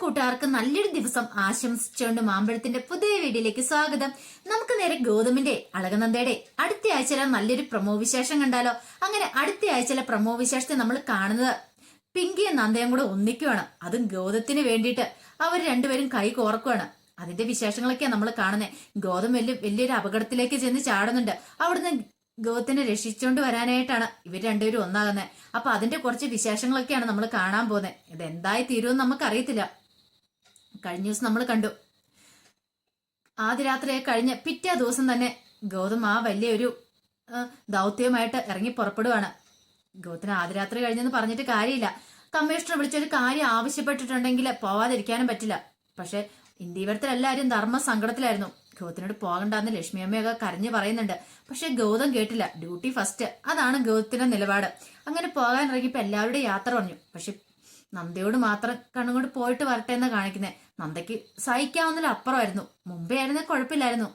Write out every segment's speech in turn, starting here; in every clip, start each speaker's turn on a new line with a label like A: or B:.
A: കൂട്ടുകാർക്കും നല്ലൊരു ദിവസം ആശംസിച്ചുകൊണ്ട് മാമ്പഴത്തിന്റെ പുതിയ വീഡിയോയിലേക്ക് സ്വാഗതം. നമുക്ക് നേരെ ഗൗതമിന്റെ അളകനന്ദയുടെ അടുത്ത ആഴ്ചയിലെ നല്ലൊരു പ്രമോ വിശേഷം കണ്ടാലോ? അങ്ങനെ അടുത്ത ആഴ്ചയിലെ പ്രമോ വിശേഷത്തെ നമ്മൾ കാണുന്നത് പിങ്കിയും നന്ദയും കൂടെ ഒന്നിക്കുവാണ്. അതും ഗൗതത്തിന് വേണ്ടിയിട്ട് അവർ രണ്ടുപേരും കൈ കോർക്കുവാണ്. അതിന്റെ വിശേഷങ്ങളൊക്കെയാണ് നമ്മൾ കാണുന്നത് ഗൗതം വലിയ വലിയൊരു അപകടത്തിലേക്ക് ചെന്ന് ചാടുന്നുണ്ട്. അവിടുന്ന് ഗൗതത്തിനെ രക്ഷിച്ചുകൊണ്ട് വരാനായിട്ടാണ് ഇവർ രണ്ടുപേരും ഒന്നാകുന്നത് അപ്പൊ അതിന്റെ കുറച്ച് വിശേഷങ്ങളൊക്കെയാണ് നമ്മൾ കാണാൻ പോകുന്നത് ഇത് എന്തായി തീരുമെന്ന് നമുക്കറിയത്തില്ല. കഴിഞ്ഞ ദിവസം നമ്മൾ കണ്ടു. ആദ്യ രാത്രിയെ കഴിഞ്ഞ് പിറ്റേ ദിവസം തന്നെ ഗൗതം ആ വലിയൊരു ആ, ദൗത്യവുമായിട്ട് ഇറങ്ങി പുറപ്പെടുവാണ്. ഗൗതത്തിന് ആദ്യ രാത്രി കഴിഞ്ഞെന്ന് പറഞ്ഞിട്ട് കാര്യമില്ല. കമ്മീഷണർ വിളിച്ചൊരു കാര്യം ആവശ്യപ്പെട്ടിട്ടുണ്ടെങ്കിൽ പോവാതിരിക്കാനും പറ്റില്ല. പക്ഷെ ഇന്ത്യവരത്തിൽ എല്ലാവരും ധർമ്മ സങ്കടത്തിലായിരുന്നു ഗൗതത്തിനോട് പോകണ്ടെന്ന് ലക്ഷ്മി അമ്മയൊക്കെ കരഞ്ഞു പറയുന്നുണ്ട്. പക്ഷെ ഗൗതം കേട്ടില്ല. Duty first. അതാണ് ഗൗതത്തിന്റെ നിലപാട്. അങ്ങനെ പോകാൻ ഇറങ്ങിയപ്പോ എല്ലാവരുടെയും യാത്ര പറഞ്ഞു. പക്ഷെ നന്ദയോട് മാത്രം കണ്ണുകൊണ്ട് പോയിട്ട് വരട്ടെ എന്ന് കാണിക്കുന്നത് നന്ദയ്ക്ക് സഹിക്കാവുന്നതിൽ അപ്പുറമായിരുന്നു. മുമ്പേ ആയിരുന്നെ കുഴപ്പമില്ലായിരുന്നു.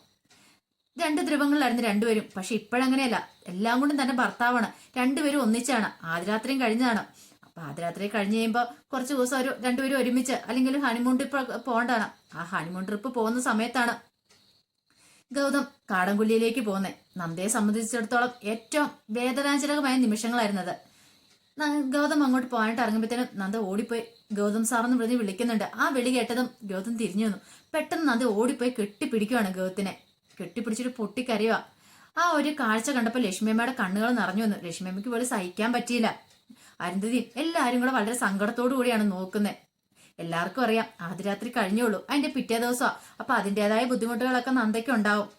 A: രണ്ട് ധ്രുവങ്ങളിലായിരുന്നു രണ്ടുപേരും. പക്ഷെ ഇപ്പോഴങ്ങനെയല്ല. എല്ലാം കൊണ്ടും തന്നെ ഭർത്താവാണ്. രണ്ടുപേരും ഒന്നിച്ചാണ്. ആദ്യരാത്രിയും കഴിഞ്ഞതാണ്. അപ്പൊ ആദ്യരാത്രി കഴിഞ്ഞ് കഴിയുമ്പോൾ കുറച്ച് ദിവസം ഒരു രണ്ടുപേരും ഒരുമിച്ച് അല്ലെങ്കിൽ ഹണിമൂൺ ട്രിപ്പ് പോകേണ്ടതാണ് ആ ഹണിമൂൺ ട്രിപ്പ് പോകുന്ന സമയത്താണ് ഗൗതം കാടംകുല്ലിയിലേക്ക് പോകുന്നത് നന്ദയെ സംബന്ധിച്ചിടത്തോളം ഏറ്റവും വേദനാജനകമായ നിമിഷങ്ങളായിരുന്നത്. ഗൗതം അങ്ങോട്ട് പോകാനായിട്ട് ഇറങ്ങുമ്പോഴത്തേനും നന്ദ ഓടിപ്പോയി. ഗൗതം സാറെന്ന് പറഞ്ഞ് വിളിക്കുന്നുണ്ട്. ആ വിളി കേട്ടതും ഗൗതം തിരിഞ്ഞു വന്നു. പെട്ടെന്ന് നന്ദ ഓടിപ്പോയി കെട്ടിപ്പിടിക്കുവാണ് ഗൗതത്തിനെ. കെട്ടിപ്പിടിച്ചിട്ട് പൊട്ടിക്കരയുക ആ ഒരു കാഴ്ച കണ്ടപ്പോൾ ലക്ഷ്മിയമ്മയുടെ കണ്ണുകൾ നിറഞ്ഞു വന്നു. ലക്ഷ്മിയമ്മയ്ക്ക് പോലും സഹിക്കാൻ പറ്റിയില്ല. അരുന്ധതിയും എല്ലാവരും കൂടെ വളരെ സങ്കടത്തോടു കൂടിയാണ് നോക്കുന്നത്. എല്ലാവർക്കും അറിയാം ആദ്യ രാത്രി കഴിഞ്ഞുള്ളൂ. അതിന്റെ പിറ്റേ ദിവസമാ. അപ്പൊ അതിന്റെതായ ബുദ്ധിമുട്ടുകളൊക്കെ നന്ദയ്ക്ക് ഉണ്ടാവും.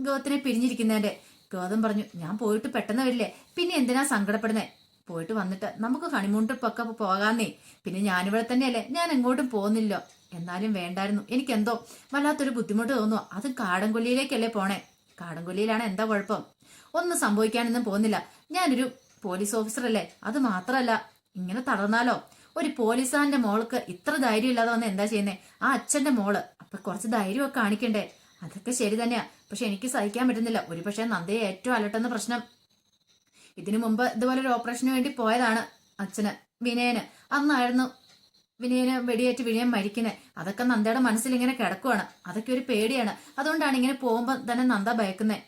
A: ഗൗതത്തിനെ പിരിഞ്ഞിരിക്കുന്നതിന്റെ ഗൗതം പറഞ്ഞു ഞാൻ പോയിട്ട് പെട്ടെന്ന് വരില്ലേ? പിന്നെ എന്തിനാ സങ്കടപ്പെടുന്നേ? പോയിട്ട് വന്നിട്ട് നമുക്ക് ഹണിമൂൺ ട്രിപ്പ് ഒക്കെ പോകാന്നേ. പിന്നെ ഞാനിവിടെ തന്നെയല്ലേ. ഞാൻ എങ്ങോട്ടും പോകുന്നില്ല. എന്നാലും വേണ്ടായിരുന്നു. എനിക്കെന്തോ വല്ലാത്തൊരു ബുദ്ധിമുട്ട് തോന്നുന്നു. അത് കാടംകൊല്ലിയിലേക്കല്ലേ പോണേ? കാടംകൊല്ലിയിലാണ് എന്താ കുഴപ്പം? ഒന്നും സംഭവിക്കാനൊന്നും പോകുന്നില്ല. ഞാനൊരു പോലീസ് ഓഫീസറല്ലേ അത് മാത്രമല്ല ഇങ്ങനെ തളർന്നാലോ? ഒരു പോലീസുകാരന്റെ മോൾക്ക് ഇത്ര ധൈര്യം ഇല്ലാതെ വന്ന് എന്താ ചെയ്യുന്നേ? ആ അച്ഛന്റെ മോൾ. അപ്പൊ കുറച്ച് ധൈര്യമൊക്കെ കാണിക്കണ്ടേ? അതൊക്കെ ശരി തന്നെയാ. പക്ഷെ എനിക്ക് സഹിക്കാൻ പറ്റുന്നില്ല. ഒരു പക്ഷേ നന്ദയെ ഏറ്റവും അലട്ടുന്ന പ്രശ്നം. ഇതിനു മുമ്പ് ഇതുപോലെ ഒരു ഓപ്പറേഷന് വേണ്ടി പോയതാണ് അച്ഛന് വിനയന്. അന്നായിരുന്നു വിനയന് വെടിയേറ്റ് വിനയൻ മരിക്കുന്നത് അതൊക്കെ നന്ദയുടെ മനസ്സിൽ ഇങ്ങനെ കിടക്കുവാണ്. അതൊക്കെ ഒരു പേടിയാണ്. അതുകൊണ്ടാണ് ഇങ്ങനെ പോകുമ്പോൾ തന്നെ നന്ദ ഭയക്കുന്നേ.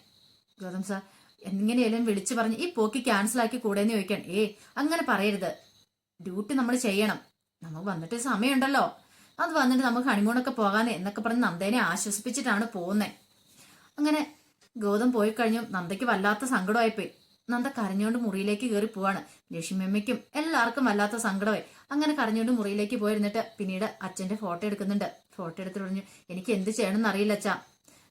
A: ഗൗതം സാർ എങ്ങനെയെല്ലാം വിളിച്ചു പറഞ്ഞ് ഈ പോക്ക് ക്യാൻസൽ ആക്കി കൂടെയെന്ന് ചോദിക്കാൻ. ഏ അങ്ങനെ പറയരുത്. ഡ്യൂട്ടി നമ്മൾ ചെയ്യണം. നമുക്ക് വന്നിട്ട് സമയമുണ്ടല്ലോ. അത് വന്നിട്ട് നമുക്ക് ഹണിമൂണൊക്കെ പോകാന്ന് എന്നൊക്കെ പറഞ്ഞ് നന്ദേനെ ആശ്വസിപ്പിച്ചിട്ടാണ് പോകുന്നത് അങ്ങനെ ഗൗതം പോയി കഴിഞ്ഞു നന്ദയ്ക്ക് വല്ലാത്ത സങ്കടമായിപ്പോയി. നന്ദ കരഞ്ഞുകൊണ്ട് മുറിയിലേക്ക് കയറി പോവാണ്. ലക്ഷ്മിയമ്മയ്ക്കും എല്ലാവർക്കും വല്ലാത്ത സങ്കടമായി. അങ്ങനെ കരഞ്ഞുകൊണ്ട് മുറിയിലേക്ക് പോയിരുന്നിട്ട് പിന്നീട് അച്ഛന്റെ ഫോട്ടോ എടുക്കുന്നുണ്ട്. ഫോട്ടോ എടുത്തിട്ട് പറഞ്ഞു എനിക്ക് എന്ത് ചെയ്യണമെന്ന് അറിയില്ല അച്ഛാ.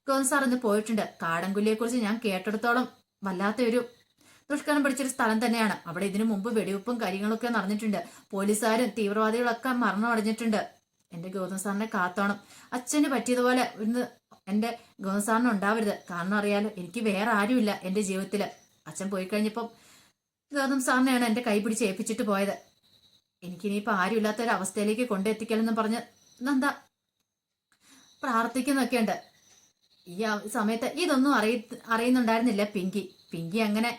A: ഗൗതം സാർ ഇന്ന് പോയിട്ടുണ്ട്. കാടംകുല്ലിയെ കുറിച്ച് ഞാൻ കേട്ടെടുത്തോളം വല്ലാത്ത ഒരു ദുഷ്കരണം പിടിച്ചൊരു സ്ഥലം തന്നെയാണ്. അവിടെ ഇതിനു മുമ്പ് വെടിവെപ്പും കാര്യങ്ങളൊക്കെ നടന്നിട്ടുണ്ട്. പോലീസുകാരും തീവ്രവാദികളൊക്കെ മരണമടഞ്ഞിട്ടുണ്ട്. എന്റെ ഗൗതം സാറിനെ കാത്തോണം. അച്ഛന് പറ്റിയതുപോലെ ഇന്ന് എന്റെ ഗൗതം സാറിന് ഉണ്ടാവരുത്. കാരണം അറിയാലോ എനിക്ക് വേറെ ആരുമില്ല എന്റെ ജീവിതത്തിൽ. അച്ഛൻ പോയി കഴിഞ്ഞപ്പം ഗൗതം സാറിനെയാണ് എന്റെ കൈ പിടിച്ച് ഏൽപ്പിച്ചിട്ട് പോയത്. എനിക്കിനിയിപ്പോൾ ആരുമില്ലാത്ത ഒരു അവസ്ഥയിലേക്ക് കൊണ്ടെത്തിക്കലെന്ന് പറഞ്ഞ് നന്ദ പ്രാർത്ഥിക്കുന്നൊക്കെ ഉണ്ട് ഈ സമയത്ത് ഇതൊന്നും അറിയ അറിയുന്നുണ്ടായിരുന്നില്ല പിങ്കി. പിങ്കി അങ്ങനെ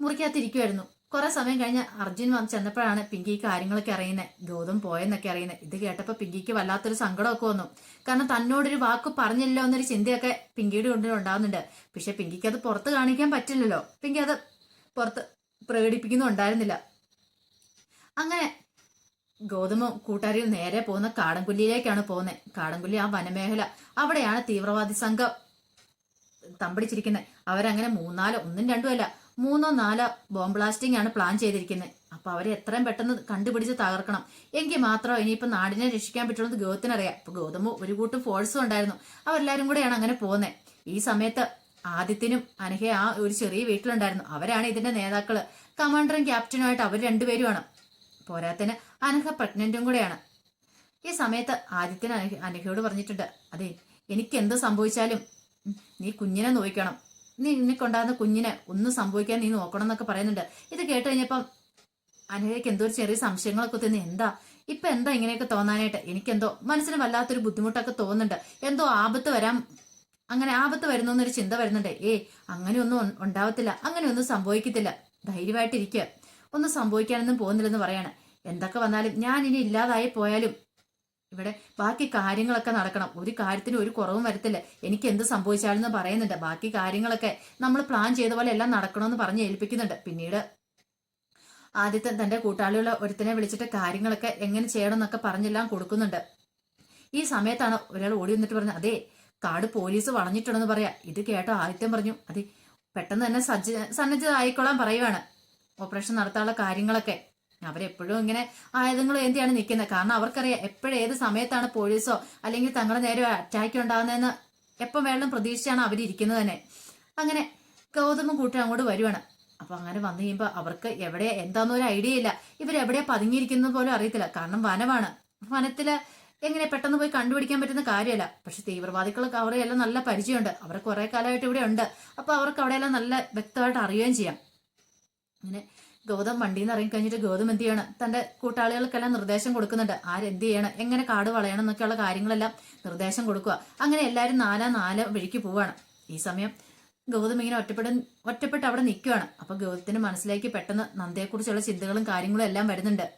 A: മുറിക്കകത്തിരിക്കുമായിരുന്നു കുറെ സമയം കഴിഞ്ഞ് അർജുൻ വന്ന് ചെന്നപ്പോഴാണ് പിങ്കി കാര്യങ്ങളൊക്കെ അറിയുന്നത്. ഗൗതം പോയെന്നൊക്കെ അറിയുന്നത്. ഇത് കേട്ടപ്പോൾ പിങ്കിക്ക് വല്ലാത്തൊരു സങ്കടമൊക്കെ വന്നു. കാരണം തന്നോടൊരു വാക്ക് പറഞ്ഞില്ല എന്നൊരു ചിന്തയൊക്കെ പിങ്കിയുടെ ഉള്ളിൽ ഉണ്ടാകുന്നുണ്ട് പക്ഷെ പിങ്കിക്ക് അത് പുറത്ത് കാണിക്കാൻ പറ്റില്ലല്ലോ. പിങ്കി അത് പുറത്ത് പ്രകടിപ്പിക്കുന്നുണ്ടായിരുന്നില്ല അങ്ങനെ ഗൗതമും കൂട്ടാരിയും നേരെ പോകുന്ന കാടംകുല്ലിയിലേക്കാണ് പോകുന്നത്. കാടംകുല്ലി ആ വനമേഖല. അവിടെയാണ് തീവ്രവാദി സംഘം തമ്പടിച്ചിരിക്കുന്നത്. അവരങ്ങനെ മൂന്നാലോ ഒന്നും രണ്ടും അല്ല. മൂന്നോ നാലോ ബോംബ് ബ്ലാസ്റ്റിംഗ് ആണ് പ്ലാൻ ചെയ്തിരിക്കുന്നത് അപ്പൊ അവരെ എത്രയും പെട്ടെന്ന് കണ്ടുപിടിച്ച് തകർക്കണം. എങ്കിൽ മാത്രം ഇനിയിപ്പോ നാടിനെ രക്ഷിക്കാൻ പറ്റുള്ളൂ ഗൗതത്തിനറിയാം. അപ്പൊ ഗൗതമു ഒരു കൂട്ടം ഫോഴ്സും ഉണ്ടായിരുന്നു. അവരെല്ലാരും കൂടെയാണ് അങ്ങനെ പോകുന്നത് ഈ സമയത്ത് ആദിത്യനും അനഹ ആ ഒരു ചെറിയ വീട്ടിലുണ്ടായിരുന്നു. അവരാണ് ഇതിന്റെ നേതാക്കൾ. കമാൻഡറും ക്യാപ്റ്റനുമായിട്ട് അവർ രണ്ടുപേരുമാണ്. പോരാത്തിന് അനഹ പ്രഗ്നന്റും കൂടെയാണ്. ഈ സമയത്ത് ആദിത്യൻ അനഹയോട് പറഞ്ഞിട്ടുണ്ട്. അതെ എനിക്ക് എന്ത് സംഭവിച്ചാലും നീ കുഞ്ഞിനെ നോക്കണം നീ നിനക്കുണ്ടാകുന്ന കുഞ്ഞിനെ ഒന്നും സംഭവിക്കാൻ നീ നോക്കണം എന്നൊക്കെ പറയുന്നുണ്ട്. ഇത് കേട്ട് കഴിഞ്ഞപ്പം അനഘയ്ക്ക് എന്തോ ഒരു ചെറിയ സംശയങ്ങളൊക്കെ തന്നെ. എന്താ? ഇപ്പൊ എന്താ ഇങ്ങനെയൊക്കെ തോന്നാനായിട്ട്? എനിക്കെന്തോ മനസ്സിന് വല്ലാത്തൊരു ബുദ്ധിമുട്ടൊക്കെ തോന്നുന്നുണ്ട്. എന്തോ ആപത്ത് വരാൻ അങ്ങനെ ആപത്ത് വരുന്നു എന്നൊരു ചിന്ത വരുന്നുണ്ട്. ഏ അങ്ങനെയൊന്നും ഉണ്ടാവത്തില്ല. അങ്ങനെയൊന്നും സംഭവിക്കത്തില്ല. ധൈര്യമായിട്ടിരിക്കുക. ഒന്നും സംഭവിക്കാനൊന്നും പോകുന്നില്ലെന്ന് പറയാണ്. എന്തൊക്കെ വന്നാലും ഞാൻ ഇനി ഇല്ലാതായി പോയാലും ഇവിടെ ബാക്കി കാര്യങ്ങളൊക്കെ നടക്കണം. ഒരു കാര്യത്തിന് ഒരു കുറവും വരത്തില്ല. എനിക്ക് എന്ത് സംഭവിച്ചാലെന്ന് പറയുന്നുണ്ട്. ബാക്കി കാര്യങ്ങളൊക്കെ നമ്മൾ പ്ലാൻ ചെയ്ത പോലെ എല്ലാം നടക്കണമെന്ന് പറഞ്ഞ് ഏൽപ്പിക്കുന്നുണ്ട്. പിന്നീട് ആദ്യത്തെ തന്റെ കൂട്ടാളികളെ ഒരുത്തനെ വിളിച്ചിട്ട് കാര്യങ്ങളൊക്കെ എങ്ങനെ ചെയ്യണം എന്നൊക്കെ പറഞ്ഞെല്ലാം കൊടുക്കുന്നുണ്ട്. ഈ സമയത്താണ് ഒരാൾ ഓടി വന്നിട്ട് പറഞ്ഞത് അതെ കാട് പോലീസ് വളഞ്ഞിട്ടുണ്ടെന്ന് പറയാ. ഇത് കേട്ടോ ആദിത്യം പറഞ്ഞു അതെ പെട്ടെന്ന് തന്നെ സജ്ജ സന്നദ്ധമായിക്കൊള്ളാൻ പറയുവാണ്. ഓപ്പറേഷൻ നടത്താനുള്ള കാര്യങ്ങളൊക്കെ അവരെപ്പോഴും ഇങ്ങനെ ആയുധങ്ങളും എന്തിയാണ് നിൽക്കുന്നത്? കാരണം അവർക്കറിയാം എപ്പോഴും ഏത് സമയത്താണ് പോലീസോ അല്ലെങ്കിൽ തങ്ങളുടെ നേരെ അറ്റാക്ക് ഉണ്ടാകുന്നതെന്ന് എപ്പം വേണം പ്രതീക്ഷിച്ചാണ് അവരിയ്ക്കുന്നത് തന്നെ. അങ്ങനെ ഗൗതമം കൂട്ടി അങ്ങോട്ട് വരുവാണ്. അപ്പൊ അങ്ങനെ വന്നു കഴിയുമ്പോൾ അവർക്ക് എവിടെ എന്താണെന്നൊരു ഐഡിയ ഇല്ല. ഇവരെവിടെയാ പതുങ്ങിയിരിക്കുന്നത് പോലും അറിയത്തില്ല. കാരണം വനമാണ്. വനത്തിൽ എങ്ങനെ പെട്ടെന്ന് പോയി കണ്ടുപിടിക്കാൻ പറ്റുന്ന കാര്യമല്ല. പക്ഷെ തീവ്രവാദികൾക്ക് അവരെയെല്ലാം നല്ല പരിചയമുണ്ട്. അവർ കുറെ കാലമായിട്ട് ഇവിടെ ഉണ്ട്. അപ്പൊ അവർക്ക് അവിടെയെല്ലാം നല്ല വ്യക്തമായിട്ട് അറിയുകയും ചെയ്യാം. അങ്ങനെ ഗൗതം വണ്ടിയിൽ നിന്ന് ഇറങ്ങി കഴിഞ്ഞിട്ട് ഗൗതം എന്ത് ചെയ്യണം? തന്റെ കൂട്ടാളികൾക്കെല്ലാം നിർദ്ദേശം കൊടുക്കുന്നുണ്ട്. ആരെന്ത് ചെയ്യണം? എങ്ങനെ കാട് വളയണം എന്നൊക്കെയുള്ള കാര്യങ്ങളെല്ലാം നിർദ്ദേശം കൊടുക്കുക. അങ്ങനെ എല്ലാവരും നാലാ നാല് വഴിക്ക് പോവാണ്. ഈ സമയം ഗൗതം ഇങ്ങനെ ഒറ്റപ്പെട്ട് ഒറ്റപ്പെട്ട് അവിടെ നിൽക്കുകയാണ്. അപ്പൊ ഗൗതത്തിന് മനസ്സിലേക്ക് പെട്ടെന്ന് നന്ദയെക്കുറിച്ചുള്ള ചിന്തകളും കാര്യങ്ങളും എല്ലാം വരുന്നുണ്ട്.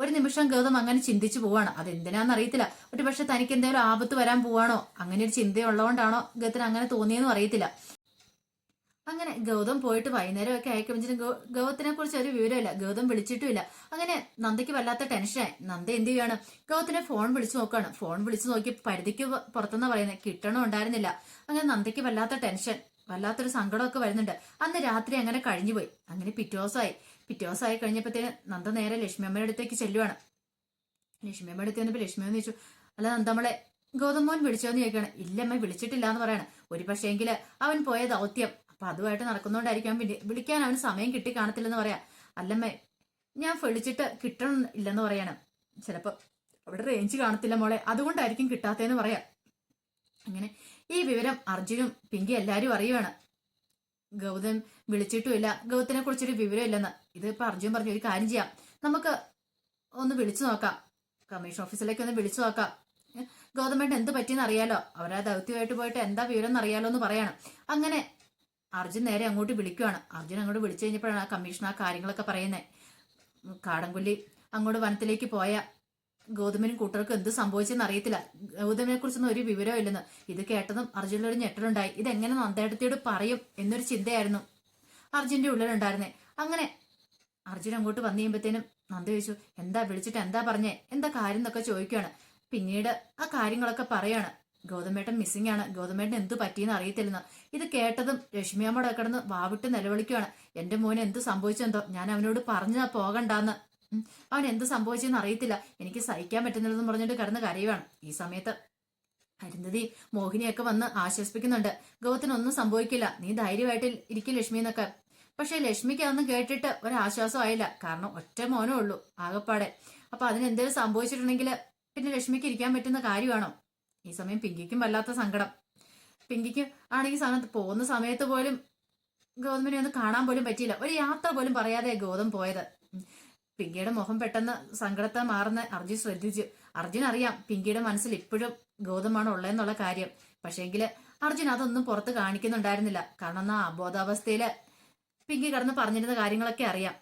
A: ഒരു നിമിഷം ഗൗതം അങ്ങനെ ചിന്തിച്ചു പോവാണ്. അത് എന്തിനാന്ന് അറിയത്തില്ല. ഒരു പക്ഷെ തനിക്ക് എന്തെങ്കിലും ആപത്ത് വരാൻ പോവാണോ? അങ്ങനെ ഒരു ചിന്തയുള്ളതുകൊണ്ടാണോ ഗൗതത്തിന് അങ്ങനെ തോന്നിയെന്നും അറിയത്തില്ല. അങ്ങനെ ഗൗതം പോയിട്ട് വൈകുന്നേരം ഒക്കെ അയക്കുമ്പോഴത്തേനും ഗൗതത്തിനെ കുറിച്ച് ഒരു വിവരമില്ല ഗൗതം വിളിച്ചിട്ടുമില്ല. അങ്ങനെ നന്ദയ്ക്ക് വല്ലാത്ത ടെൻഷനായി. നന്ദ എന്ത് ചെയ്യാണ് ഗൗതത്തിനെ ഫോൺ വിളിച്ചു നോക്കാണ് ഫോൺ വിളിച്ചു നോക്കി പരിധിക്ക് പുറത്തുനിന്ന് പറയുന്നത് കിട്ടണോ ഉണ്ടായിരുന്നില്ല. അങ്ങനെ നന്ദയ്ക്ക് വല്ലാത്ത ടെൻഷൻ വല്ലാത്തൊരു സങ്കടമൊക്കെ വരുന്നുണ്ട്. അന്ന് രാത്രി അങ്ങനെ കഴിഞ്ഞുപോയി. അങ്ങനെ പിറ്റേ ദിവസമായി. പിറ്റേ കഴിഞ്ഞപ്പോഴത്തേന് നന്ദ നേരെ ലക്ഷ്മിയമ്മയുടെ അടുത്തേക്ക് ചെല്ലുവാണ്. ലക്ഷ്മിയമ്മയുടെ അടുത്ത് ചെന്നപ്പോൾ എന്ന് ചോദിച്ചു അല്ല നന്ദ നന്ദമ്മളെ ഗൗതമോൻ വിളിച്ചോന്ന് ചോദിക്കുകയാണ്. ഇല്ലമ്മ വിളിച്ചിട്ടില്ല എന്ന് പറയണം. ഒരു എങ്കിൽ അവൻ പോയ ദൗത്യം അപ്പൊ അതുമായിട്ട് വിളി- വിളിക്കാൻ അവന് സമയം കിട്ടി കാണത്തില്ലെന്ന് പറയാ. അല്ലമ്മേ ഞാൻ വിളിച്ചിട്ട് കിട്ടണം ഇല്ലെന്ന് പറയണം. ചിലപ്പോ അവിടെ റേഞ്ച് കാണത്തില്ല മോളെ. അതുകൊണ്ടായിരിക്കും കിട്ടാത്തതെന്ന് പറയാം. അങ്ങനെ ഈ വിവരം അർജുനും പിങ്കി എല്ലാരും അറിയുവാണ്. ഗൗതം വിളിച്ചിട്ടുമില്ല. ഗൗതത്തിനെ കുറിച്ചൊരു വിവരമില്ലെന്ന്. ഇത് ഇപ്പൊ അർജുൻ പറഞ്ഞു ഒരു കാര്യം ചെയ്യാം. നമുക്ക് ഒന്ന് വിളിച്ചു നോക്കാം. കമ്മീഷൻ ഓഫീസിലേക്ക് ഒന്ന് വിളിച്ചു നോക്കാം. ഗൗതമായിട്ട് എന്ത് പറ്റിയെന്ന് അറിയാലോ. അവരാ ദൗത്യമായിട്ട് പോയിട്ട് എന്താ വിവരം എന്ന് അറിയാലോ എന്ന് പറയണം. അങ്ങനെ അർജുൻ നേരെ അങ്ങോട്ട് വിളിക്കുവാണ്. അർജുൻ അങ്ങോട്ട് വിളിച്ചു കഴിഞ്ഞപ്പോഴാണ് ആ കമ്മീഷൻ ആ കാര്യങ്ങളൊക്കെ പറയുന്നത് കാടംകൊല്ലി അങ്ങോട്ട് വനത്തിലേക്ക് പോയ ഗൗതമിനും കൂട്ടർക്കും എന്ത് സംഭവിച്ചെന്ന് അറിയത്തില്ല. ഗൗതമിനെ കുറിച്ചൊന്നും ഒരു വിവരവും ഇല്ലെന്ന്. ഇത് കേട്ടതും അർജുനൊരു ഞെട്ടലുണ്ടായി. ഇതെങ്ങനെ നന്ദേട്ടത്തിയോട് പറയും എന്നൊരു ചിന്തയായിരുന്നു അർജുന്റെ ഉള്ളിലുണ്ടായിരുന്നേ. അങ്ങനെ അർജുൻ അങ്ങോട്ട് വന്നു കഴിയുമ്പത്തേനും നന്ദ ചോദിച്ചു എന്താ വിളിച്ചിട്ട് എന്താ പറഞ്ഞേ? എന്താ കാര്യം? എന്നൊക്കെ ചോദിക്കുകയാണ് പിന്നീട് ആ കാര്യങ്ങളൊക്കെ പറയാണ്. ഗൗതമേട്ടൻ മിസ്സിംഗ് ആണ്. ഗൗതമേട്ടൻ എന്ത് പറ്റിയെന്ന് അറിയത്തില്ലെന്ന്. ഇത് കേട്ടതും രശ്മിയമ്മയുടെ കിടന്ന് വാവിട്ട് നിലവിളിക്കുകയാണ് എന്റെ മോന് എന്ത് സംഭവിച്ചെന്തോ? ഞാൻ അവനോട് പറഞ്ഞു പോകണ്ടാന്ന്. അവൻ എന്ത് സംഭവിച്ചെന്ന് അറിയത്തില്ല. എനിക്ക് സഹിക്കാൻ പറ്റുന്നില്ലെന്ന് പറഞ്ഞിട്ട് കിടന്ന് കരയുവാണ്. ഈ സമയത്ത് അരുന്ധതി മോഹിനിയൊക്കെ വന്ന് ആശ്വസിപ്പിക്കുന്നുണ്ട്. ഗൗതത്തിനൊന്നും സംഭവിക്കില്ല. നീ ധൈര്യമായിട്ട് ഇരിക്കും ലക്ഷ്മി എന്നൊക്കെ. പക്ഷെ ലക്ഷ്മിക്ക് അതൊന്നും കേട്ടിട്ട് ഒരാശ്വാസം ആയില്ല. കാരണം ഒറ്റ മോനേ ഉള്ളൂ ആകപ്പാടെ. അപ്പൊ അതിന് എന്തെങ്കിലും സംഭവിച്ചിട്ടുണ്ടെങ്കിൽ പിന്നെ ലക്ഷ്മിക്ക് ഇരിക്കാൻ പറ്റുന്ന കാര്യമാണോ? ഈ സമയം പിങ്കിക്കും വല്ലാത്ത സങ്കടം. പിങ്കിക്ക് ആണെങ്കിൽ സമയത്ത് പോകുന്ന സമയത്ത് പോലും ഗൗതമിനെ ഒന്ന് കാണാൻ പോലും പറ്റിയില്ല. ഒരു യാത്ര പോലും പറയാതെ ഗൗതം പോയത്. പിങ്കിയുടെ മുഖം പെട്ടെന്ന് സങ്കടത്തെ മാറുന്ന അർജുൻ ശ്രദ്ധിച്ചു. അർജുൻ അറിയാം പിങ്കിയുടെ മനസ്സിൽ ഇപ്പോഴും ഗൗതമാണ് ഉള്ളതെന്നുള്ള കാര്യം. പക്ഷേങ്കിൽ അർജുൻ അതൊന്നും പുറത്ത് കാണിക്കുന്നുണ്ടായിരുന്നില്ല. കാരണം ആ അബോധാവസ്ഥയിൽ പിങ്കി കടന്ന് പറഞ്ഞിരുന്ന കാര്യങ്ങളൊക്കെ അറിയാം.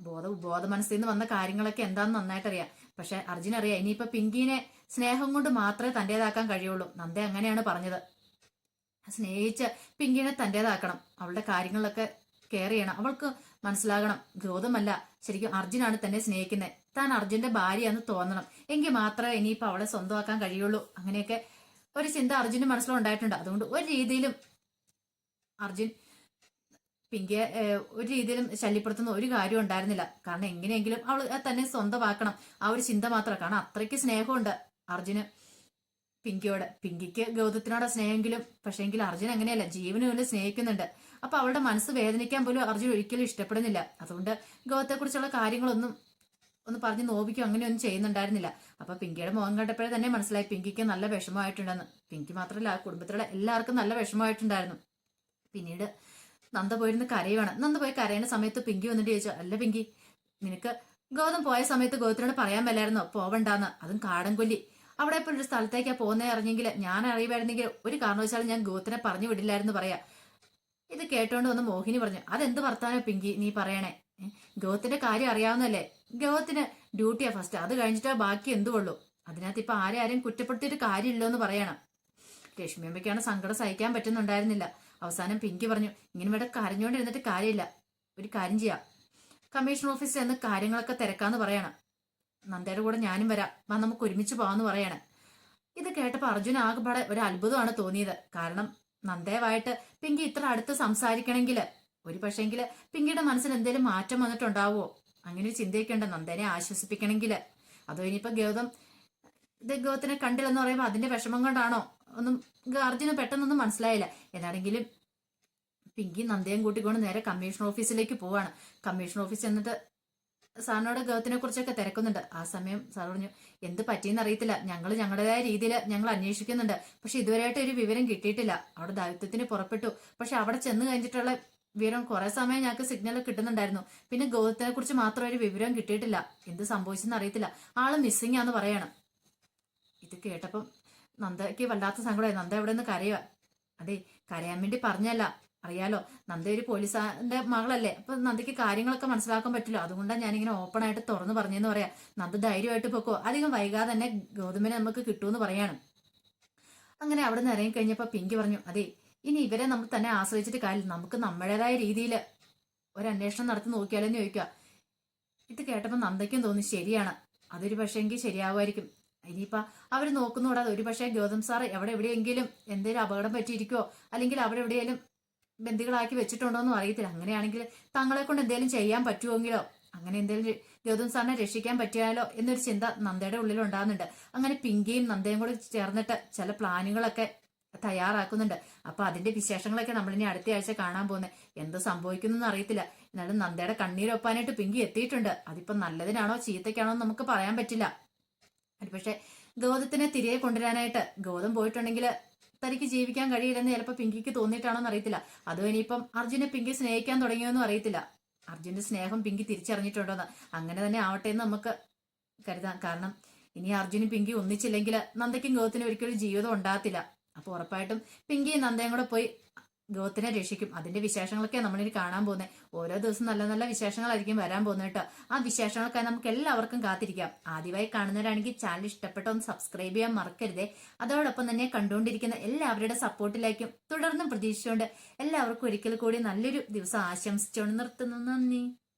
A: ബോധ ബോധ മനസ്സിൽ നിന്ന് വന്ന കാര്യങ്ങളൊക്കെ എന്താന്ന് നന്നായിട്ട് അറിയാം പക്ഷെ അർജുൻ അറിയാം ഇനിയിപ്പോ പിങ്കിനെ സ്നേഹം കൊണ്ട് മാത്രമേ തന്റേതാക്കാൻ കഴിയുള്ളൂ. നന്ദ അങ്ങനെയാണ് പറഞ്ഞത്. സ്നേഹിച്ച് പിങ്കിനെ തന്റേതാക്കണം. അവളുടെ കാര്യങ്ങളിലൊക്കെ കെയർ ചെയ്യണം. അവൾക്ക് മനസ്സിലാകണം. ഗൗതമല്ല ശരിക്കും അർജുനാണ് തന്നെ സ്നേഹിക്കുന്നത് താൻ അർജുന്റെ ഭാര്യയാന്ന് തോന്നണം. എങ്കിൽ മാത്രമേ ഇനിയിപ്പോ അവളെ സ്വന്തമാക്കാൻ കഴിയുള്ളൂ. അങ്ങനെയൊക്കെ ഒരു ചിന്ത അർജുന്റെ മനസ്സിലുണ്ടായിട്ടുണ്ട്. അതുകൊണ്ട് ഒരു രീതിയിലും അർജുൻ പിങ്കിയെ ഒരു രീതിയിലും ശല്യപ്പെടുത്തുന്ന ഒരു കാര്യം ഉണ്ടായിരുന്നില്ല. കാരണം എങ്ങനെയെങ്കിലും അവൾ തന്നെ സ്വന്തമാക്കണം. ആ ഒരു ചിന്ത മാത്രം. കാരണം അത്രയ്ക്ക് സ്നേഹമുണ്ട് അർജുന് പിങ്കിയോട്. പിങ്കിക്ക് ഗൗതത്തിനോട് സ്നേഹമെങ്കിലും പക്ഷേങ്കിൽ അർജുൻ അങ്ങനെയല്ല ജീവന് പോലും സ്നേഹിക്കുന്നുണ്ട്. അപ്പൊ അവളുടെ മനസ്സ് വേദനിക്കാൻ പോലും അർജുൻ ഒരിക്കലും ഇഷ്ടപ്പെടുന്നില്ല. അതുകൊണ്ട് ഗൗതത്തെ കുറിച്ചുള്ള കാര്യങ്ങളൊന്നും ഒന്ന് പറഞ്ഞ് നോവിക്കും അങ്ങനെയൊന്നും ചെയ്യുന്നുണ്ടായിരുന്നില്ല. അപ്പൊ പിങ്കിയുടെ മുഖം കണ്ടപ്പോഴേ തന്നെ മനസ്സിലായി പിങ്കിക്ക് നല്ല വിഷമമായിട്ടുണ്ടെന്ന്. പിങ്കി മാത്രമല്ല കുടുംബത്തിലുള്ള എല്ലാവർക്കും നല്ല വിഷമമായിട്ടുണ്ടായിരുന്നു. പിന്നീട് നന്ദ പോയിരുന്ന് കരയുവാണ്. നന്ദ പോയി കരയുന്ന സമയത്ത് പിങ്കി വന്നിട്ട് ചോദിച്ചു അല്ല പിങ്കി നിനക്ക് ഗൗതം പോയ സമയത്ത് ഗൗതത്തിനോട് പറയാൻ മേലായിരുന്നോ? പോവണ്ടാന്ന്. അതും കാടൻകൊല്ലി അവിടെ ഇപ്പോൾ ഒരു സ്ഥലത്തേക്കാ പോകുന്നേ അറിഞ്ഞെങ്കിൽ ഞാൻ അറിയുമായിരുന്നെങ്കിൽ ഒരു കാരണവശാലും ഞാൻ ഗൗതത്തിനെ പറഞ്ഞു വിടില്ലായിരുന്നു പറയാ. ഇത് കേട്ടോണ്ട് വന്ന് മോഹിനി പറഞ്ഞു അതെന്ത് വർത്താനോ പിങ്കി നീ പറയണേ? ഗൗതത്തിന്റെ കാര്യം അറിയാവുന്നല്ലേ ഗൗതത്തിന് ഡ്യൂട്ടിയാ ഫസ്റ്റ് അത് കഴിഞ്ഞിട്ടാ ബാക്കി എന്തുള്ളൂ അത് അതിനകത്ത് ഇപ്പൊ ആരെ ആരും കുറ്റപ്പെടുത്തിയിട്ട് കാര്യമില്ലോ എന്ന് പറയണം. രശ്മിയമ്മയ്ക്കാണ് സങ്കടം സഹിക്കാൻ പറ്റുന്നുണ്ടായിരുന്നില്ല. അവസാനം പിങ്കി പറഞ്ഞു ഇങ്ങനെ ഇവിടെ കരഞ്ഞോണ്ടിരുന്നിട്ട് കാര്യമില്ല. ഒരു കാര്യം ചെയ്യാം. കമ്മീഷൻ ഓഫീസിൽ നിന്ന് കാര്യങ്ങളൊക്കെ തിരക്കാന്ന് പറയണം. നന്ദയുടെ കൂടെ ഞാനും വരാം. വാ നമുക്ക് ഒരുമിച്ച് പോവാന്ന് പറയണം. ഇത് കേട്ടപ്പോൾ അർജുന ആകെപ്പാടെ ഒരു അത്ഭുതമാണ് തോന്നിയത്. കാരണം നന്ദയുമായിട്ട് പിങ്കി ഇത്ര അടുത്ത് സംസാരിക്കണമെങ്കിൽ ഒരു പക്ഷേങ്കിൽ പിങ്കിയുടെ മനസ്സിൽ എന്തെങ്കിലും മാറ്റം വന്നിട്ടുണ്ടാവുമോ? അങ്ങനെ ഒരു ചിന്തയൊക്കെ ഉണ്ട് നന്ദനെ ആശ്വസിപ്പിക്കണമെങ്കിൽ അതോ ഇനിയിപ്പോൾ ഗൗതം ഇത് ഗൗതത്തിനെ കണ്ടില്ലെന്ന് പറയുമ്പോൾ അതിന്റെ വിഷമം കൊണ്ടാണോ? ഒന്നും അർജുന പെട്ടെന്നൊന്നും മനസ്സിലായില്ല. ഏതാണെങ്കിലും പിങ്കി നന്ദയും കൂട്ടിക്കൊണ്ട് നേരെ കമ്മീഷൻ ഓഫീസിലേക്ക് പോവാണ്. കമ്മീഷൻ ഓഫീസ് എന്നിട്ട് സാറിനോട് ഗൗതത്തിനെ കുറിച്ചൊക്കെ തിരക്കുന്നുണ്ട്. ആ സമയം സാർ പറഞ്ഞു എന്ത് പറ്റിയെന്ന് അറിയത്തില്ല. ഞങ്ങൾ ഞങ്ങളുടേതായ രീതിയിൽ ഞങ്ങൾ അന്വേഷിക്കുന്നുണ്ട്. പക്ഷെ ഇതുവരെയായിട്ട് ഒരു വിവരം കിട്ടിയിട്ടില്ല. അവിടെ ദൗത്യത്തിന് പുറപ്പെട്ടു. പക്ഷെ അവിടെ ചെന്ന് കഴിഞ്ഞിട്ടുള്ള വിവരം കുറെ സമയം ഞങ്ങൾക്ക് സിഗ്നൽ കിട്ടുന്നുണ്ടായിരുന്നു. പിന്നെ ഗൗതത്തിനെ കുറിച്ച് മാത്രം ഒരു വിവരം കിട്ടിയിട്ടില്ല. എന്ത് സംഭവിച്ചെന്ന് അറിയത്തില്ല. ആൾ മിസ്സിംഗ് ആന്ന് പറയണം. ഇത് കേട്ടപ്പം നന്ദയ്ക്ക് വല്ലാത്ത സങ്കടമായി. നന്ദ എവിടെ നിന്ന് കരയുക അതെ കരയാൻ വേണ്ടി പറഞ്ഞല്ല. അറിയാലോ നന്ദ ഒരു പോലീസിന്റെ മകളല്ലേ. അപ്പൊ നന്ദയ്ക്ക് കാര്യങ്ങളൊക്കെ മനസ്സിലാക്കാൻ പറ്റില്ല. അതുകൊണ്ടാണ് ഞാനിങ്ങനെ ഓപ്പൺ ആയിട്ട് തുറന്നു പറഞ്ഞെന്ന് പറയാം. നന്ദ ധൈര്യമായിട്ട് പൊക്കോ? അധികം വൈകാതെ തന്നെ ഗൗതമിനെ നമുക്ക് കിട്ടുമെന്ന് പറയാണ്. അങ്ങനെ അവിടെ നിന്ന് ഇറങ്ങി കഴിഞ്ഞപ്പോ പിങ്കി പറഞ്ഞു അതെ ഇനി ഇവരെ നമ്മൾ തന്നെ ആശ്രയിച്ചിട്ട് കാര്യം നമുക്ക് നമ്മുടേതായ രീതിയിൽ ഒരു അന്വേഷണം നടത്തി നോക്കിയാലെന്ന് ചോദിക്കുക ഇത് കേട്ടപ്പോൾ നന്ദയ്ക്കും തോന്നി ശരിയാണ്. അതൊരു പക്ഷേങ്കിൽ ശരിയാവുമായിരിക്കും. ഇനിയിപ്പോ അവർ നോക്കുന്നുകൂടാതെ ഒരു പക്ഷേ ഗൗതം സാർ എവിടെ എവിടെയെങ്കിലും എന്തെങ്കിലും അപകടം പറ്റിയിരിക്കോ അല്ലെങ്കിൽ അവിടെ എവിടെയെങ്കിലും ബന്ദികളാക്കി വെച്ചിട്ടുണ്ടോന്നും അറിയത്തില്ല. അങ്ങനെയാണെങ്കിൽ തങ്ങളെ കൊണ്ട് എന്തെങ്കിലും ചെയ്യാൻ പറ്റുമെങ്കിലോ അങ്ങനെ എന്തെങ്കിലും ഗൗതം സാറിനെ രക്ഷിക്കാൻ പറ്റിയാലോ എന്നൊരു ചിന്ത നന്ദയുടെ ഉള്ളിൽ ഉണ്ടാകുന്നുണ്ട്. അങ്ങനെ പിങ്കിയും നന്ദയും കൂടി ചേർന്നിട്ട് ചില പ്ലാനുകളൊക്കെ തയ്യാറാക്കുന്നുണ്ട്. അപ്പൊ അതിന്റെ വിശേഷങ്ങളൊക്കെ നമ്മളിനി അടുത്ത ആഴ്ച കാണാൻ പോകുന്നത്. എന്ത് സംഭവിക്കുന്നു അറിയത്തില്ല. എന്നാലും നന്ദയുടെ കണ്ണീരൊപ്പാനായിട്ട് പിങ്കി എത്തിയിട്ടുണ്ട്. അതിപ്പോ നല്ലതിനാണോ ചീത്തയ്ക്കാണോ എന്ന് നമുക്ക് പറയാൻ പറ്റില്ല. പക്ഷെ ഗൗതത്തിനെ തിരികെ കൊണ്ടുവരാനായിട്ട് ഗൗതം പോയിട്ടുണ്ടെങ്കിൽ തനിക്ക് ജീവിക്കാൻ കഴിയില്ലെന്ന് ചിലപ്പോൾ പിങ്കിക്ക് തോന്നിയിട്ടാണോ എന്ന് അറിയത്തില്ല അതും ഇനിയിപ്പം അർജുനെ പിങ്കി സ്നേഹിക്കാൻ തുടങ്ങിയോന്നും അറിയത്തില്ല. അർജുന്റെ സ്നേഹം പിങ്കി തിരിച്ചറിഞ്ഞിട്ടുണ്ടോന്ന്. അങ്ങനെ തന്നെ ആവട്ടെ എന്ന് നമുക്ക് കരുതാം. കാരണം ഇനി അർജുനും പിങ്കി ഒന്നിച്ചില്ലെങ്കിൽ നന്ദയ്ക്കും ഗൗതത്തിനും ഒരിക്കലും ജീവിതം ഉണ്ടാകത്തില്ല. അപ്പൊ ഉറപ്പായിട്ടും പിങ്കിയും നന്ദയും കൂടെ പോയി ഗോത്തിനെ രക്ഷിക്കും. അതിന്റെ വിശേഷങ്ങളൊക്കെ നമ്മളിനി കാണാൻ പോകുന്നത് ഓരോ ദിവസം നല്ല നല്ല വിശേഷങ്ങളായിരിക്കും വരാൻ പോകുന്നത് കേട്ടോ. ആ വിശേഷങ്ങളൊക്കെ നമുക്ക് എല്ലാവർക്കും കാത്തിരിക്കാം. ആദ്യമായി കാണുന്നവരാണെങ്കിൽ ചാനൽ ഇഷ്ടപ്പെട്ട ഒന്ന് സബ്സ്ക്രൈബ് ചെയ്യാൻ മറക്കരുതേ. അതോടൊപ്പം തന്നെ കണ്ടുകൊണ്ടിരിക്കുന്ന എല്ലാവരുടെ സപ്പോർട്ടിലേക്കും തുടർന്നും പ്രതീക്ഷിച്ചുകൊണ്ട് എല്ലാവർക്കും ഒരിക്കൽ കൂടി നല്ലൊരു ദിവസം ആശംസിച്ചുകൊണ്ട് നിർത്തുന്നു. നന്ദി.